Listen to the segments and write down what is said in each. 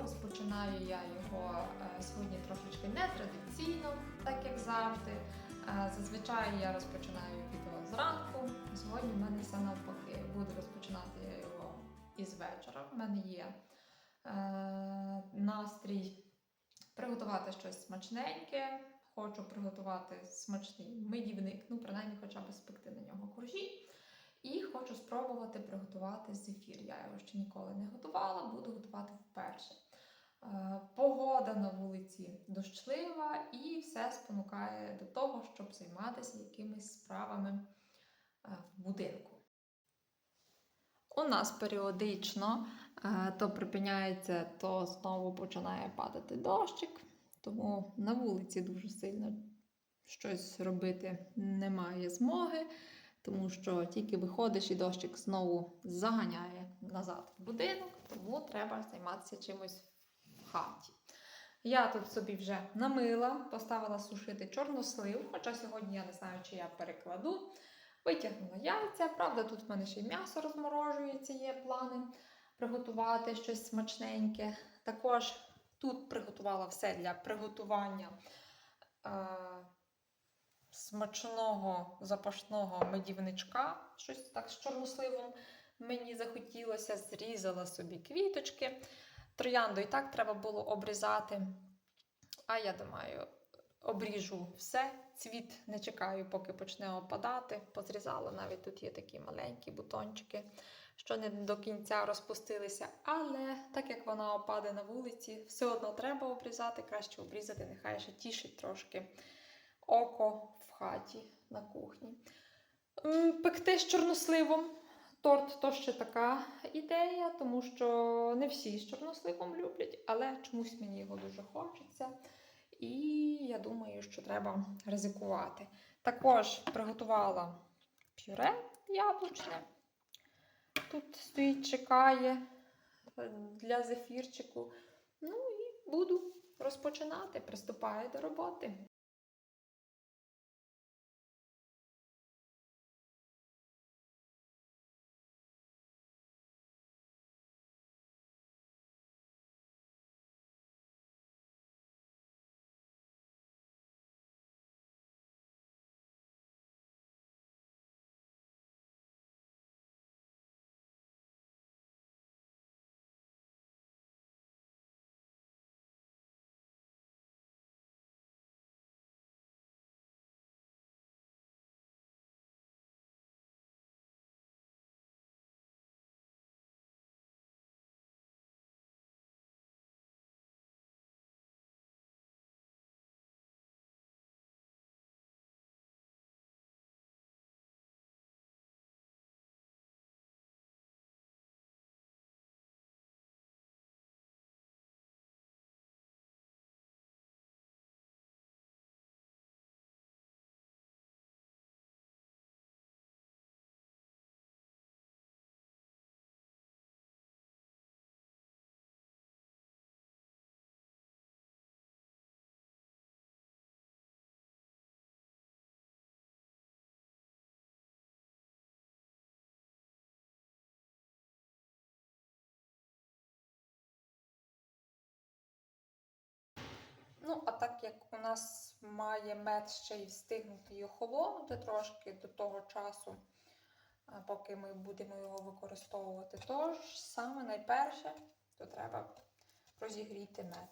Розпочинаю я його е, сьогодні трошечки нетрадиційно, так як завжди. Е, Зазвичай я розпочинаю відео зранку. Сьогодні в мене все навпаки. Буду розпочинати я його із вечора. У мене є е, настрій приготувати щось смачненьке. Хочу приготувати смачний медівник, ну принаймні хоча б спекти на нього коржі. І хочу спробувати приготувати зефір. Я його ще ніколи не готувала, буду готувати вперше. Е, Погода на вулиці дощлива і все спонукає до того, щоб займатися якимись справами е, в будинку. У нас періодично е, то припиняється, то знову починає падати дощик, тому на вулиці дуже сильно щось робити немає змоги тому що тільки виходиш і дощик знову заганяє назад в будинок, тому треба займатися чимось хаті. Я тут собі вже намила, поставила сушити чорнослив, хоча сьогодні я не знаю, чи я перекладу. Витягнула яйця. Правда, тут в мене ще й м'ясо розморожується, є плани приготувати щось смачненьке. Також тут приготувала все для приготування. Е- смачного запашного медівничка, щось так з чорносливом мені захотілося, зрізала собі квіточки. Троянду і так треба було обрізати. А я думаю, обріжу все. Цвіт не чекаю, поки почне опадати. Позрізала навіть тут є такі маленькі бутончики, що не до кінця розпустилися. Але так як вона опаде на вулиці, все одно треба обрізати, краще обрізати, нехай ще тішить трошки око в хаті на кухні. Пекти з чорносливом. Торт то ще така ідея, тому що не всі з чорносливом люблять, але чомусь мені його дуже хочеться. І я думаю, що треба ризикувати. Також приготувала пюре яблучне. Тут стоїть, чекає е, для зефірчику. Ну і буду розпочинати. Приступаю до роботи. Ну, а так як у нас має мед ще й встигнути і охолонути трошки до того часу, поки ми будемо його використовувати, то ж саме найперше, то треба розігріти мед.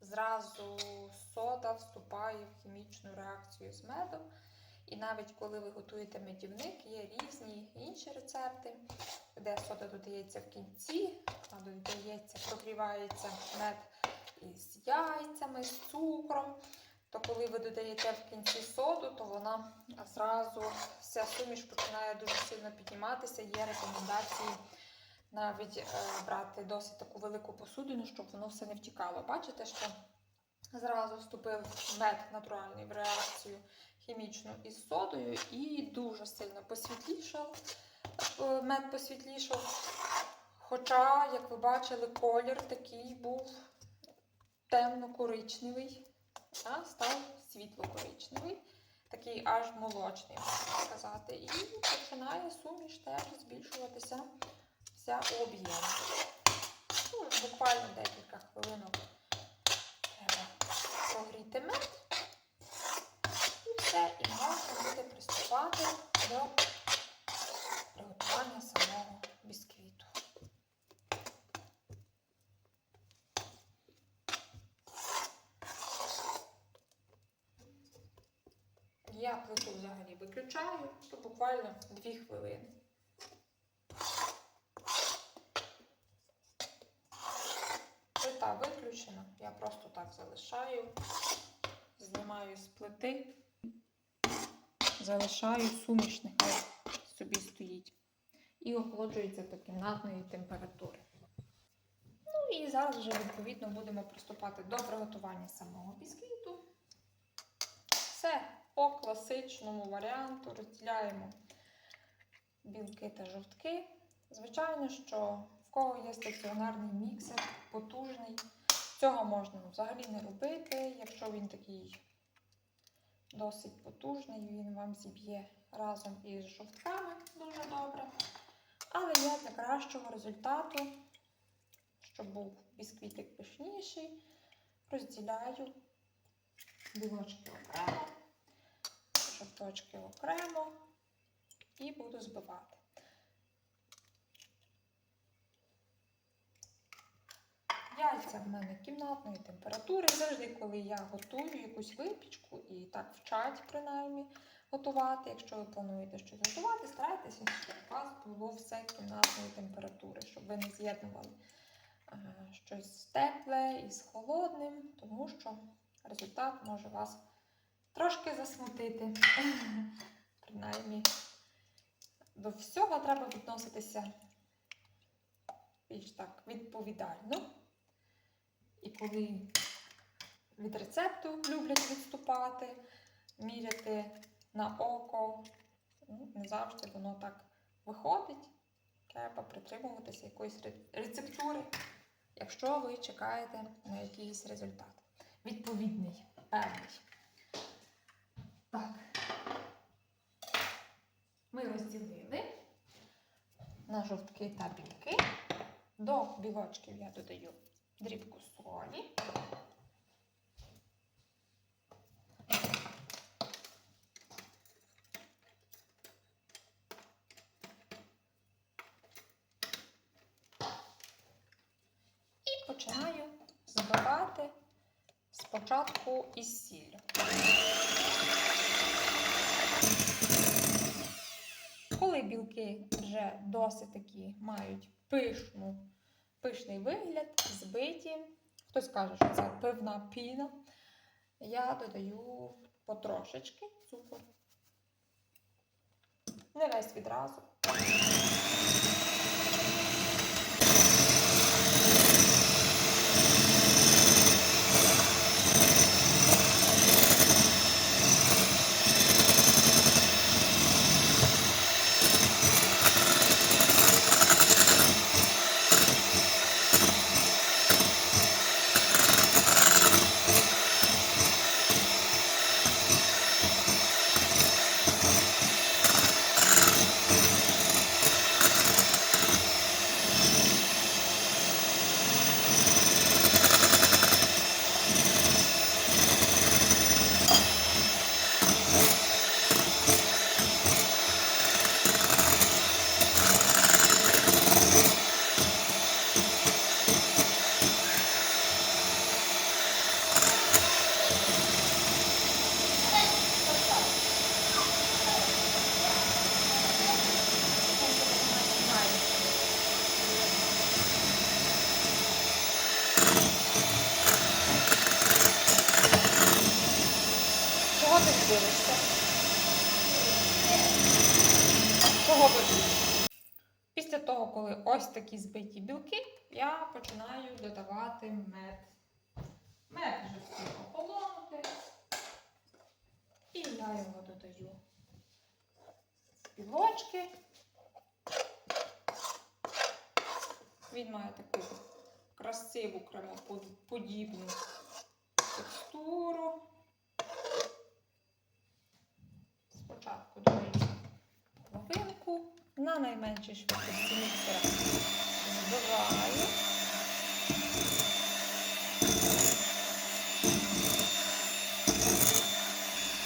Зразу сода вступає в хімічну реакцію з медом. І навіть коли ви готуєте медівник, є різні інші рецепти, де сода додається в кінці, а додається, прогрівається мед із яйцями, з цукром. То коли ви додаєте в кінці соду, то вона зразу вся суміш починає дуже сильно підніматися. Є рекомендації навіть е, брати досить таку велику посудину, щоб воно все не втікало. Бачите, що зразу вступив мед натуральний в реакцію хімічну із содою і дуже сильно посвітлішав. Е, Мед посвітлішав. Хоча, як ви бачили, колір такий був темно-коричневий, а став світло-коричневий, такий аж молочний, можна сказати. І починає суміш теж збільшуватися об'єм. Ну, буквально декілька хвилинок треба прогріти мед. І все, і можна буде приступати до приготування самого бісквіту. Я плиту взагалі виключаю, то буквально 2 хвилини. Плита виключена, я просто так залишаю, знімаю з плити, залишаю суміш, нехай собі стоїть. І охолоджується до кімнатної температури. Ну і зараз вже відповідно будемо приступати до приготування самого бісквіту. Все по класичному варіанту розділяємо білки та жовтки. Звичайно, що в кого є стаціонарний міксер, потужний, цього можна взагалі не робити. Якщо він такий досить потужний, він вам зіб'є разом із жовтками дуже добре. Але я для кращого результату, щоб був бісквітик пишніший, розділяю білочки окремо, окремо і буду збивати. Яйця в мене кімнатної температури. Завжди, коли я готую якусь випічку і так вчать принаймні готувати. Якщо ви плануєте щось готувати, старайтеся, щоб у вас було все кімнатної температури, щоб ви не з'єднували е, щось тепле із холодним, тому що результат може вас трошки засмутити. Принаймні, до всього треба відноситися більш так відповідально. І коли від рецепту люблять відступати, міряти на око, ну, не завжди воно так виходить. Треба притримуватися якоїсь рецептури, якщо ви чекаєте на якийсь результат. Відповідний, певний. Так. Ми розділили на жовтки та білки. До білочків я додаю дрібку солі. І починаю збивати спочатку із сіллю. Коли білки вже досить такі мають пишну, пишний вигляд, збиті, хтось каже, що це пивна піна, я додаю потрошечки цукор. Не весь відразу. Чого ти не дивишся? Чого ви дивитесь? Після того, коли ось такі збиті білки, я починаю додавати мед. Мед вже встиг охолонути. І я його додаю в білочки. Він має таку красиву кремоподібну текстуру. Спочатку додаю половинку на найменшій швидкості міксера збиваю.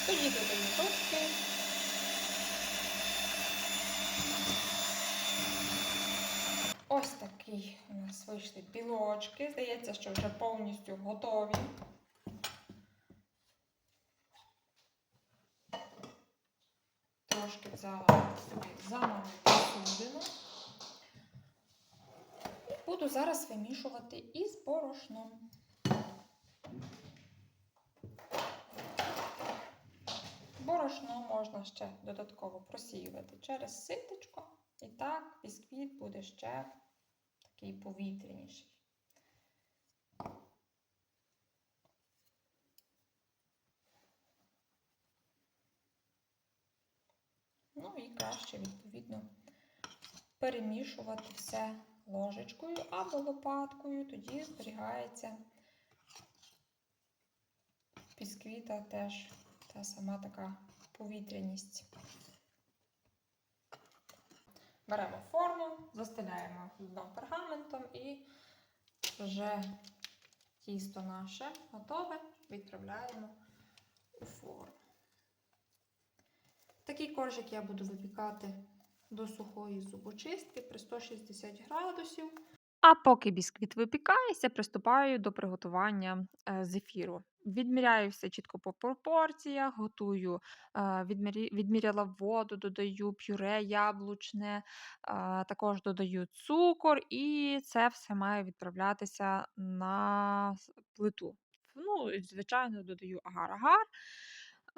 Тоді додаю жовтки. Ось такий у нас вийшли білочки. Здається, що вже повністю готові. Трошки взяла собі замову посудину. І буду зараз вимішувати із борошном. Борошно можна ще додатково просіювати через ситочко. І так бісквіт буде ще такий повітряніший. Ну і краще, відповідно, перемішувати все ложечкою або лопаткою, тоді зберігається бісквіта теж та сама така повітряність. Беремо форму, застеляємо дно пергаментом і вже тісто наше готове, відправляємо у форму. Такий коржик я буду випікати до сухої зубочистки при 160 градусів. А поки бісквіт випікається, приступаю до приготування е, зефіру. Відміряю все чітко по пропорціях, готую, е, відміряла воду, додаю пюре яблучне, е, також додаю цукор, і це все має відправлятися на плиту. Ну, звичайно, додаю агар-агар.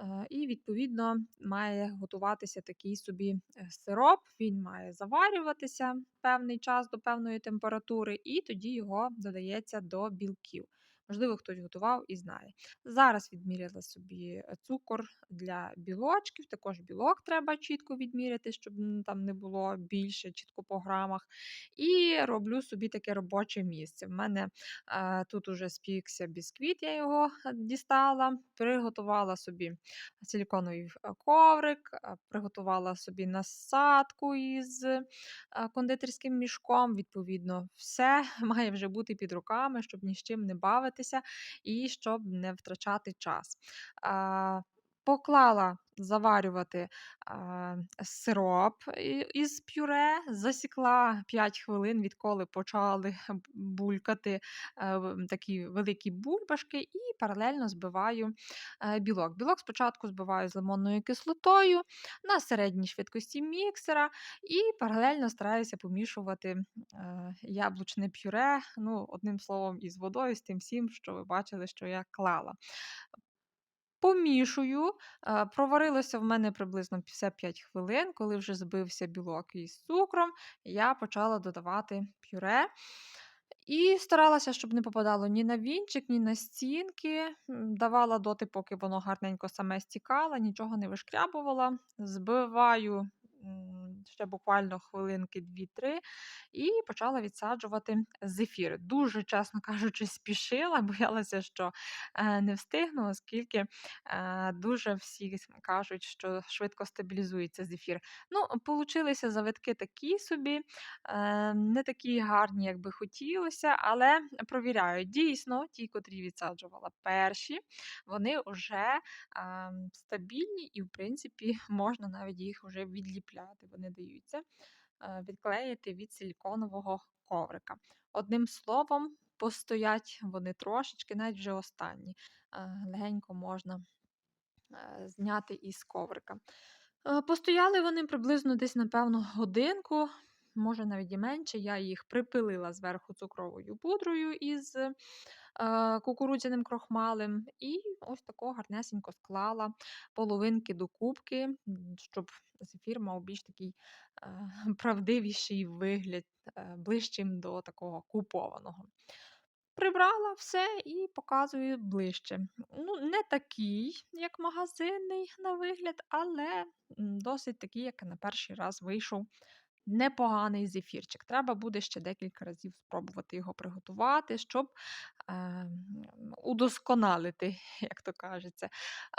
Е, І, відповідно, має готуватися такий собі е, сироп. Він має заварюватися певний час до певної температури, і тоді його додається до білків. Можливо, хтось готував і знає. Зараз відміряла собі е, цукор для білочків. Також білок треба чітко відміряти, щоб там не було більше, чітко по грамах. І роблю собі таке робоче місце. В мене е, тут уже спікся бісквіт, я його дістала, приготувала собі силіконовий е, коврик, е, приготувала собі насадку із кондитерським мішком. Відповідно, все має вже бути під руками, щоб ні з чим не бавитися і щоб не втрачати час. А, Поклала заварювати а, сироп із пюре, засікла 5 хвилин, відколи почали булькати е, такі великі бульбашки, і паралельно збиваю е, білок. Білок спочатку збиваю з лимонною кислотою на середній швидкості міксера, і паралельно стараюся помішувати е, яблучне пюре, ну, одним словом, із водою, з тим всім, що ви бачили, що я клала. Помішую, е, проварилося в мене приблизно 55 хвилин, коли вже збився білок із цукром, я почала додавати пюре. І старалася, щоб не попадало ні на вінчик, ні на стінки. Давала доти, поки воно гарненько саме стікало, нічого не вишкрябувала. Збиваю ще буквально хвилинки 2-3 і почала відсаджувати зефір. Дуже, чесно кажучи, спішила, боялася, що е, не встигну, оскільки е, дуже всі кажуть, що швидко стабілізується зефір. Ну, получилися завитки такі собі, е, не такі гарні, як би хотілося, але провіряю. Дійсно, ті, котрі відсаджувала перші, вони вже ем, стабільні і, в принципі, можна навіть їх вже відліпляти. Вони даються е, відклеїти від силіконового коврика. Одним словом, постоять вони трошечки, навіть вже останні. Е, Легенько можна е, зняти із коврика. Постояли вони приблизно десь, напевно, годинку, може навіть і менше. Я їх припилила зверху цукровою пудрою із кукурудзяним крохмалем, і ось тако гарнесенько склала половинки до кубки, щоб зефір мав більш такий е, правдивіший вигляд, е, ближчим до такого купованого. Прибрала все і показую ближче. Ну, не такий, як магазинний на вигляд, але досить такий, як на перший раз вийшов непоганий зефірчик. Треба буде ще декілька разів спробувати його приготувати, щоб е, удосконалити, як то кажеться.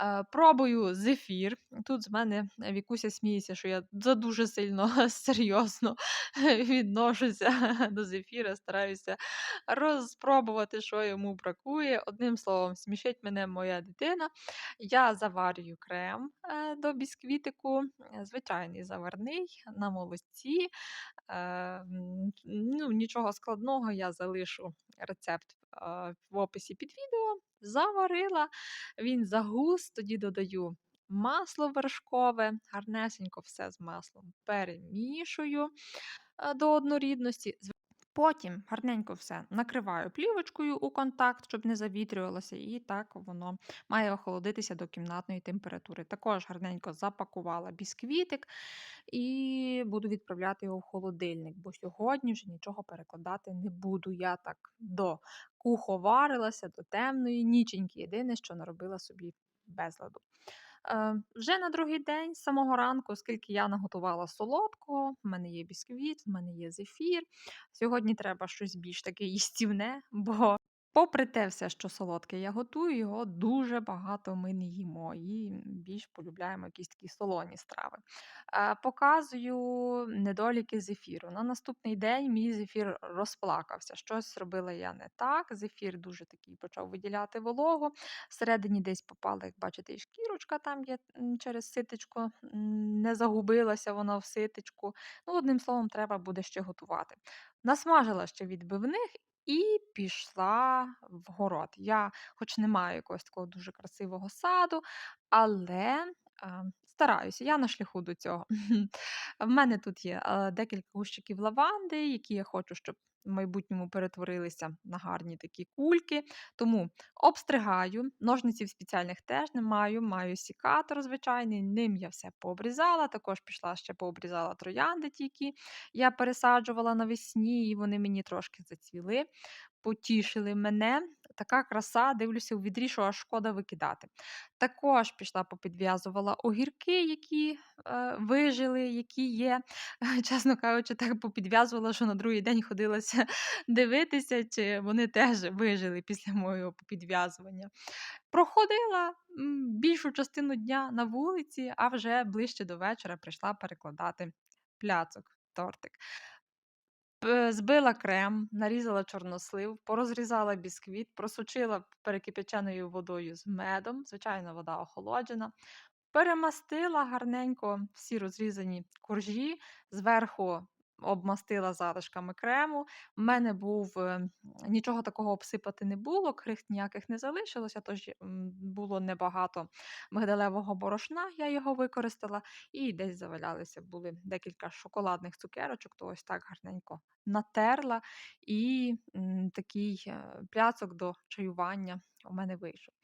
Е, пробую зефір. Тут з мене Вікуся сміється, що я задуже сильно серйозно відношуся до зефіра, стараюся розпробувати, що йому бракує. Одним словом, смішить мене моя дитина. Я заварюю крем е, до бісквітику, е, звичайний заварний на молоці. Е, ну, нічого складного, я залишу рецепт е, в описі під відео. Заварила, він загус, тоді додаю масло вершкове, гарнесенько все з маслом перемішую е, до однорідності. Потім гарненько все накриваю плівочкою у контакт, щоб не завітрювалося, і так воно має охолодитися до кімнатної температури. Також гарненько запакувала бісквітик і буду відправляти його в холодильник, бо сьогодні вже нічого перекладати не буду. Я так до куховарилася, до темної ніченьки. Єдине, що наробила собі безладу. Е, вже на другий день, з самого ранку, оскільки я наготувала солодкого, в мене є бісквіт, в мене є зефір. Сьогодні треба щось більш таке їстівне, бо, попри те все, що солодке я готую, його дуже багато ми не їмо і більш полюбляємо якісь такі солоні страви. Е, Показую недоліки зефіру. На наступний день мій зефір розплакався. Щось зробила я не так. Зефір дуже такий почав виділяти вологу. Всередині десь попала, як бачите, і шкірочка там є через ситечко, м, не загубилася вона в ситечку. Ну, одним словом, треба буде ще готувати. Насмажила ще відбивних і пішла в город. Я, хоч не маю якогось такого дуже красивого саду, але а, стараюся, я на шляху до цього. В мене тут є декілька кущиків лаванди, які я хочу, щоб в майбутньому перетворилися на гарні такі кульки. Тому обстригаю, ножниців спеціальних теж не маю, маю сікатор звичайний, ним я все пообрізала. Також пішла ще пообрізала троянди, які я пересаджувала навесні, і вони мені трошки зацвіли, потішили мене. Така краса, дивлюся у відрі, що аж шкода викидати. Також пішла попідв'язувала огірки, які е, вижили, які є. Чесно кажучи, так попідв'язувала, що на другий день ходилася дивитися, чи вони теж вижили після моєго попідв'язування. Проходила більшу частину дня на вулиці, а вже ближче до вечора прийшла перекладати пляцок, тортик. Збила крем, нарізала чорнослив, порозрізала бісквіт, просочила перекипяченою водою з медом, звичайно, вода охолоджена. Перемастила гарненько всі розрізані коржі, зверху обмастила залишками крему. У мене був е, нічого такого обсипати не було, крихт ніяких не залишилося, тож було небагато мигдалевого борошна, я його використала, і десь завалялися були декілька шоколадних цукерочок, то ось так гарненько натерла, і такий е, пляцок до чаювання у мене вийшов.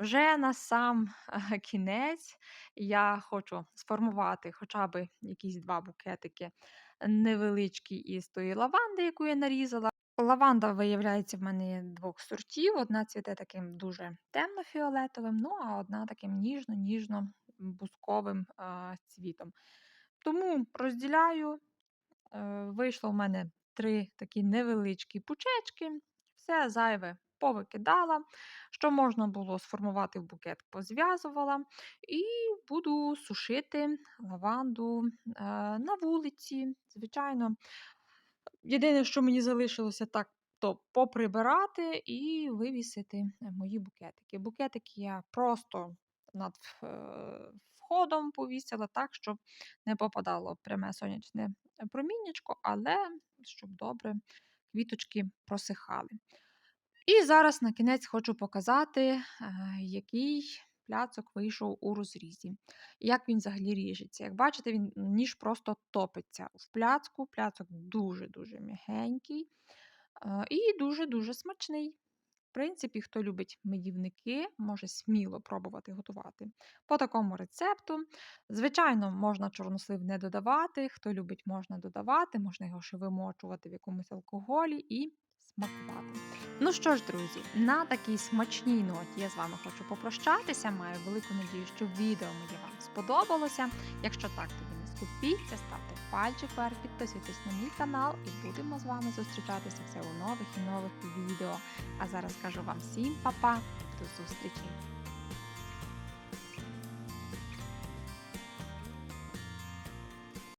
Вже на сам е, кінець я хочу сформувати хоча б якісь два букетики невеличкі із тої лаванди, яку я нарізала. Лаванда, виявляється, в мене двох сортів. Одна цвіте таким дуже темно-фіолетовим, ну а одна таким ніжно-ніжно-бусковим а, цвітом. Тому розділяю. Е, Вийшло в мене три такі невеличкі пучечки, все зайве повикидала. Що можна було сформувати в букет, позв'язувала. І буду сушити лаванду е, на вулиці. Звичайно, єдине, що мені залишилося так. То поприбирати і вивісити мої букетики. Букетики я просто над е, входом повісила так, щоб не попадало пряме сонячне проміннячко, але щоб добре квіточки просихали. І зараз на кінець хочу показати, е, який пляцок вийшов у розрізі. Як він взагалі ріжеться. Як бачите, він ніж просто топиться в пляцку. Пляцок дуже-дуже м'ягенький е, і дуже-дуже смачний. В принципі, хто любить медівники, може сміло пробувати готувати по такому рецепту. Звичайно, можна чорнослив не додавати. Хто любить, можна додавати, можна його ще вимочувати в якомусь алкоголі і смакувати. Ну що ж, друзі, на такій смачній ноті я з вами хочу попрощатися. Маю велику надію, що відео моє вам сподобалося. Якщо так, тоді не скупіться, ставте пальчик вверх, підписуйтесь на мій канал і будемо з вами зустрічатися все у нових і нових відео. А зараз кажу вам всім па-па, до зустрічі!